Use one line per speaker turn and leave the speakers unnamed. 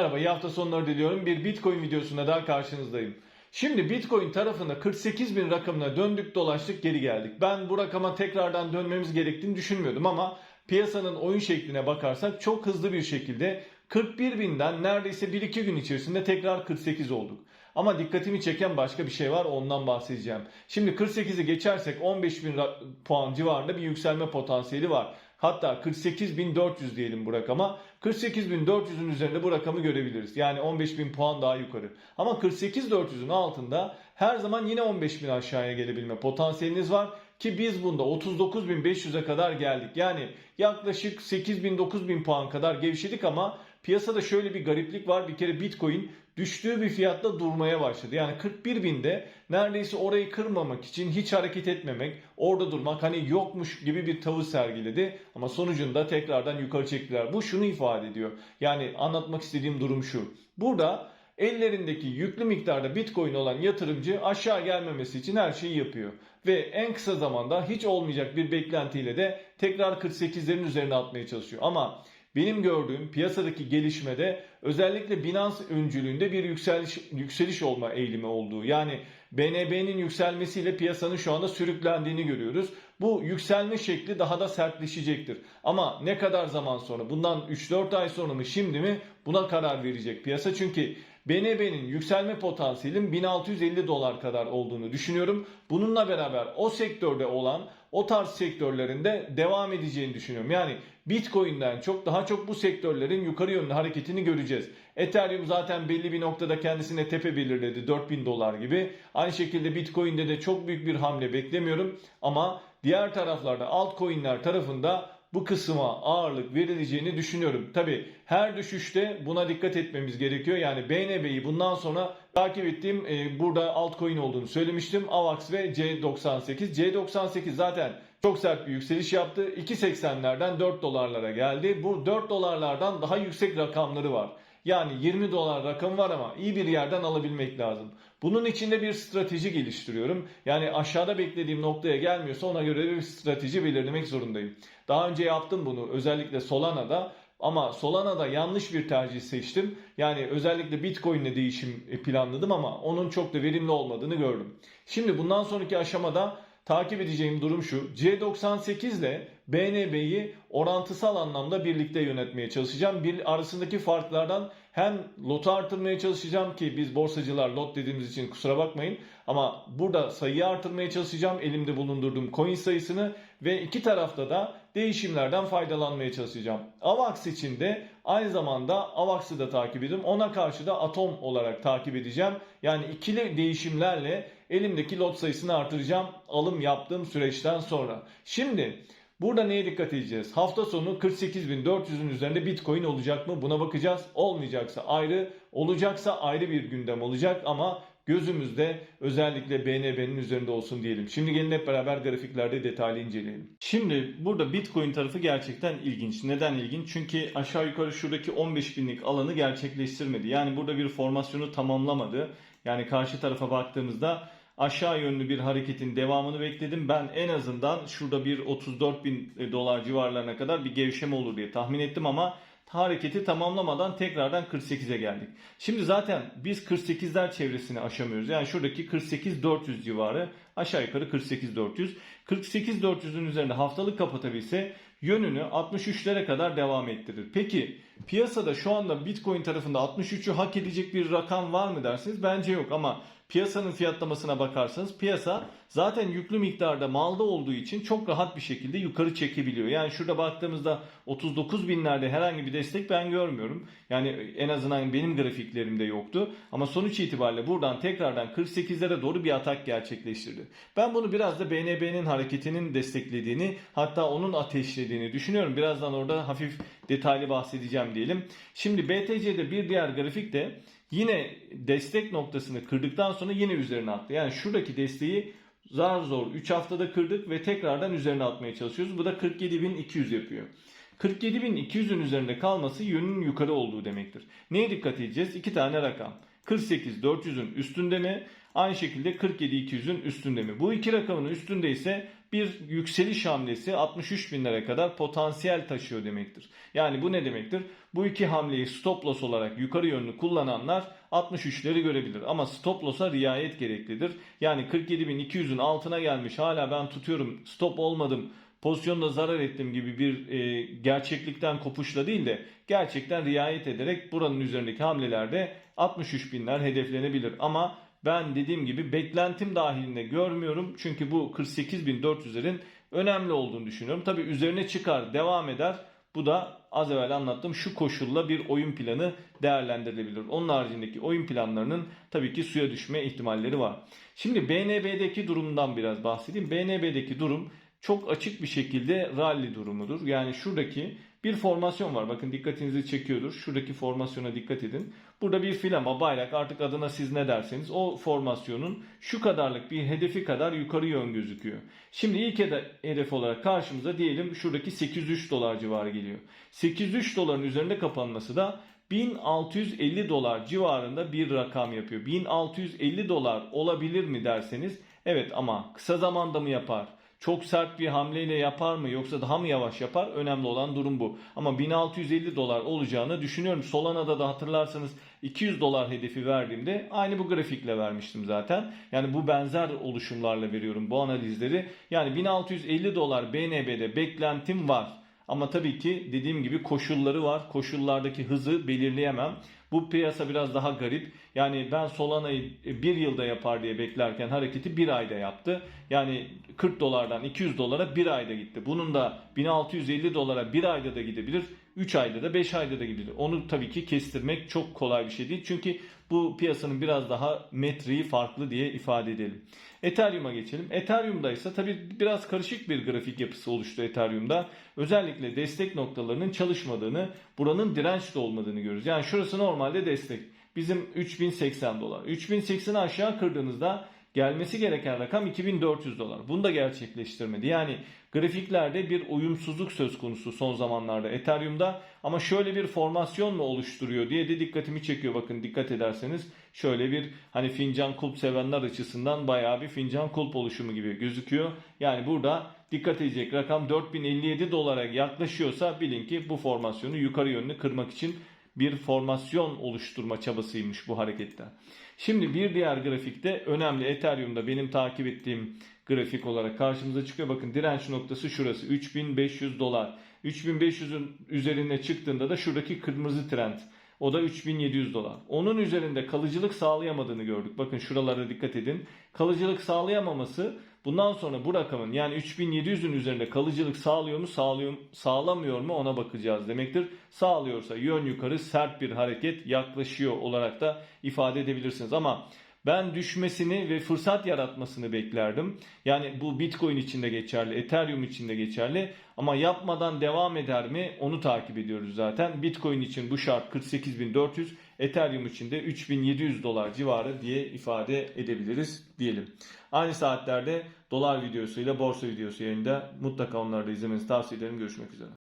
Merhaba, iyi hafta sonları diliyorum. Bir Bitcoin videosunda daha karşınızdayım. Şimdi Bitcoin tarafında 48 bin rakamına döndük dolaştık geri geldik. Ben bu rakama tekrardan dönmemiz gerektiğini düşünmüyordum ama piyasanın oyun şekline bakarsak çok hızlı bir şekilde 41 binden neredeyse 1-2 gün içerisinde tekrar 48 olduk. Ama dikkatimi çeken başka bir şey var ondan bahsedeceğim. Şimdi 48'i geçersek 15 bin puan civarında bir yükselme potansiyeli var. Hatta 48.400 diyelim bu rakama. 48.400'ün üzerinde bu rakamı görebiliriz. Yani 15.000 puan daha yukarı. Ama 48.400'ün altında her zaman yine 15.000 aşağıya gelebilme potansiyeliniz var. Ki biz bunda 39.500'e kadar geldik. Yani yaklaşık 8.000-9.000 puan kadar gevşedik ama piyasada şöyle bir gariplik var. Bir kere Bitcoin düştüğü bir fiyatta durmaya başladı. Yani 41 binde neredeyse orayı kırmamak için hiç hareket etmemek, orada durmak hani yokmuş gibi bir tavır sergiledi. Ama sonucunda tekrardan yukarı çektiler. Bu şunu ifade ediyor. Yani anlatmak istediğim durum şu. Burada ellerindeki yüklü miktarda bitcoin olan yatırımcı aşağı gelmemesi için her şeyi yapıyor. Ve en kısa zamanda hiç olmayacak bir beklentiyle de tekrar 48'lerin üzerine atmaya çalışıyor. Ama benim gördüğüm piyasadaki gelişmede özellikle Binance öncülüğünde bir yükseliş, yükseliş olma eğilimi olduğu. Yani BNB'nin yükselmesiyle piyasanın şu anda sürüklendiğini görüyoruz. Bu yükselme şekli daha da sertleşecektir. Ama ne kadar zaman sonra bundan 3-4 ay sonra mı şimdi mi buna karar verecek piyasa. Çünkü BNB'nin yükselme potansiyelin 1650 dolar kadar olduğunu düşünüyorum. Bununla beraber o sektörde olan o tarz sektörlerinde devam edeceğini düşünüyorum. Yani Bitcoin'den çok daha çok bu sektörlerin yukarı yönlü hareketini göreceğiz. Ethereum zaten belli bir noktada kendisine tepe belirledi 4000 dolar gibi. Aynı şekilde Bitcoin'de de çok büyük bir hamle beklemiyorum ama diğer taraflarda altcoin'ler tarafında bu kısma ağırlık verileceğini düşünüyorum. Tabi her düşüşte buna dikkat etmemiz gerekiyor. Yani BNB'yi bundan sonra takip ettiğim e, burada altcoin olduğunu söylemiştim. AVAX ve C98. C98 zaten çok sert bir yükseliş yaptı. 2.80'lerden 4 dolarlara geldi. Bu 4 dolarlardan daha yüksek rakamları var. Yani 20 dolar rakamı var ama iyi bir yerden alabilmek lazım. Bunun içinde bir strateji geliştiriyorum. Yani aşağıda beklediğim noktaya gelmiyorsa ona göre bir strateji belirlemek zorundayım. Daha önce yaptım bunu özellikle Solana'da. Ama Solana'da yanlış bir tercih seçtim. Yani özellikle Bitcoin ile değişim planladım ama onun çok da verimli olmadığını gördüm. Şimdi bundan sonraki aşamada takip edeceğim durum şu. C98 ile BNB'yi orantısal anlamda birlikte yönetmeye çalışacağım. Bir arasındaki farklardan hem lotu artırmaya çalışacağım ki biz borsacılar lot dediğimiz için kusura bakmayın ama burada sayıyı artırmaya çalışacağım elimde bulundurduğum coin sayısını ve iki tarafta da değişimlerden faydalanmaya çalışacağım. AVAX için de aynı zamanda AVAX'ı da takip ediyorum. Ona karşı da Atom olarak takip edeceğim. Yani ikili değişimlerle elimdeki lot sayısını artıracağım alım yaptığım süreçten sonra. Şimdi Burada neye dikkat edeceğiz? Hafta sonu 48.400'ün üzerinde Bitcoin olacak mı? Buna bakacağız. Olmayacaksa ayrı, olacaksa ayrı bir gündem olacak ama gözümüzde özellikle BNB'nin üzerinde olsun diyelim. Şimdi gelin hep beraber grafiklerde detaylı inceleyelim. Şimdi burada Bitcoin tarafı gerçekten ilginç. Neden ilginç? Çünkü aşağı yukarı şuradaki 15 binlik alanı gerçekleştirmedi. Yani burada bir formasyonu tamamlamadı. Yani karşı tarafa baktığımızda aşağı yönlü bir hareketin devamını bekledim. Ben en azından şurada bir 34 bin dolar civarlarına kadar bir gevşeme olur diye tahmin ettim ama hareketi tamamlamadan tekrardan 48'e geldik. Şimdi zaten biz 48'ler çevresini aşamıyoruz. Yani şuradaki 48-400 civarı aşağı yukarı 48-400. 48-400'ün üzerinde haftalık kapatabilse yönünü 63'lere kadar devam ettirir. Peki piyasada şu anda Bitcoin tarafında 63'ü hak edecek bir rakam var mı dersiniz? Bence yok ama piyasanın fiyatlamasına bakarsanız piyasa zaten yüklü miktarda malda olduğu için çok rahat bir şekilde yukarı çekebiliyor. Yani şurada baktığımızda 39 binlerde herhangi bir destek ben görmüyorum. Yani en azından benim grafiklerimde yoktu. Ama sonuç itibariyle buradan tekrardan 48'lere doğru bir atak gerçekleştirdi. Ben bunu biraz da BNB'nin hareketinin desteklediğini hatta onun ateşlediğini düşünüyorum. Birazdan orada hafif detaylı bahsedeceğim diyelim. Şimdi BTC'de bir diğer grafik de yine destek noktasını kırdıktan sonra yine üzerine attı. Yani şuradaki desteği zar zor 3 haftada kırdık ve tekrardan üzerine atmaya çalışıyoruz. Bu da 47.200 yapıyor. 47.200'ün üzerinde kalması yönün yukarı olduğu demektir. Neye dikkat edeceğiz? İki tane rakam. 48.400'ün üstünde mi? Aynı şekilde 47.200'ün üstünde mi? Bu iki rakamın üstünde ise bir yükseliş hamlesi 63 binlere kadar potansiyel taşıyor demektir. Yani bu ne demektir? Bu iki hamleyi stop loss olarak yukarı yönlü kullananlar 63'leri görebilir. Ama stop loss'a riayet gereklidir. Yani 47.200'ün altına gelmiş hala ben tutuyorum stop olmadım pozisyonda zarar ettim gibi bir e, gerçeklikten kopuşla değil de gerçekten riayet ederek buranın üzerindeki hamlelerde 63 binler hedeflenebilir. Ama ben dediğim gibi beklentim dahilinde görmüyorum. Çünkü bu 48.400'lerin önemli olduğunu düşünüyorum. Tabi üzerine çıkar devam eder. Bu da az evvel anlattığım şu koşulla bir oyun planı değerlendirilebilir. Onun haricindeki oyun planlarının tabii ki suya düşme ihtimalleri var. Şimdi BNB'deki durumdan biraz bahsedeyim. BNB'deki durum çok açık bir şekilde rally durumudur. Yani şuradaki bir formasyon var. Bakın dikkatinizi çekiyordur. Şuradaki formasyona dikkat edin. Burada bir filama, bayrak artık adına siz ne derseniz o formasyonun şu kadarlık bir hedefi kadar yukarı yön gözüküyor. Şimdi ilk hedef olarak karşımıza diyelim şuradaki 803 dolar civarı geliyor. 803 doların üzerinde kapanması da 1650 dolar civarında bir rakam yapıyor. 1650 dolar olabilir mi derseniz evet ama kısa zamanda mı yapar? Çok sert bir hamleyle yapar mı yoksa daha mı yavaş yapar? Önemli olan durum bu. Ama 1650 dolar olacağını düşünüyorum. Solana'da da hatırlarsanız 200 dolar hedefi verdiğimde aynı bu grafikle vermiştim zaten. Yani bu benzer oluşumlarla veriyorum bu analizleri. Yani 1650 dolar BNB'de beklentim var. Ama tabii ki dediğim gibi koşulları var. Koşullardaki hızı belirleyemem. Bu piyasa biraz daha garip. Yani ben Solana'yı bir yılda yapar diye beklerken hareketi bir ayda yaptı. Yani 40 dolardan 200 dolara bir ayda gitti. Bunun da 1650 dolara bir ayda da gidebilir. 3 ayda da 5 ayda da gidebilir. Onu tabii ki kestirmek çok kolay bir şey değil. Çünkü bu piyasanın biraz daha metreyi farklı diye ifade edelim. Ethereum'a geçelim. Ethereum'da ise tabii biraz karışık bir grafik yapısı oluştu Ethereum'da. Özellikle destek noktalarının çalışmadığını, buranın dirençli olmadığını görüyoruz. Yani şurası normalde destek. Bizim 3080 dolar. 3080'i aşağı kırdığınızda gelmesi gereken rakam 2400 dolar. Bunu da gerçekleştirmedi. Yani grafiklerde bir uyumsuzluk söz konusu son zamanlarda Ethereum'da ama şöyle bir formasyon mu oluşturuyor diye de dikkatimi çekiyor. Bakın dikkat ederseniz şöyle bir hani fincan kulp sevenler açısından bayağı bir fincan kulp oluşumu gibi gözüküyor. Yani burada dikkat edecek rakam 4057 dolara yaklaşıyorsa bilin ki bu formasyonu yukarı yönlü kırmak için bir formasyon oluşturma çabasıymış bu harekette. Şimdi bir diğer grafikte önemli Ethereum'da benim takip ettiğim grafik olarak karşımıza çıkıyor. Bakın direnç noktası şurası 3500 dolar. 3500'ün üzerine çıktığında da şuradaki kırmızı trend. O da 3700 dolar. Onun üzerinde kalıcılık sağlayamadığını gördük. Bakın şuralara dikkat edin. Kalıcılık sağlayamaması bundan sonra bu rakamın yani 3700'ün üzerinde kalıcılık sağlıyor mu sağlıyor, sağlamıyor mu ona bakacağız demektir. Sağlıyorsa yön yukarı sert bir hareket yaklaşıyor olarak da ifade edebilirsiniz. Ama ben düşmesini ve fırsat yaratmasını beklerdim. Yani bu Bitcoin için de geçerli, Ethereum için de geçerli. Ama yapmadan devam eder mi onu takip ediyoruz zaten. Bitcoin için bu şart 48.400, Ethereum için de 3.700 dolar civarı diye ifade edebiliriz diyelim. Aynı saatlerde dolar videosuyla borsa videosu yayında mutlaka onları da izlemenizi tavsiye ederim. Görüşmek üzere.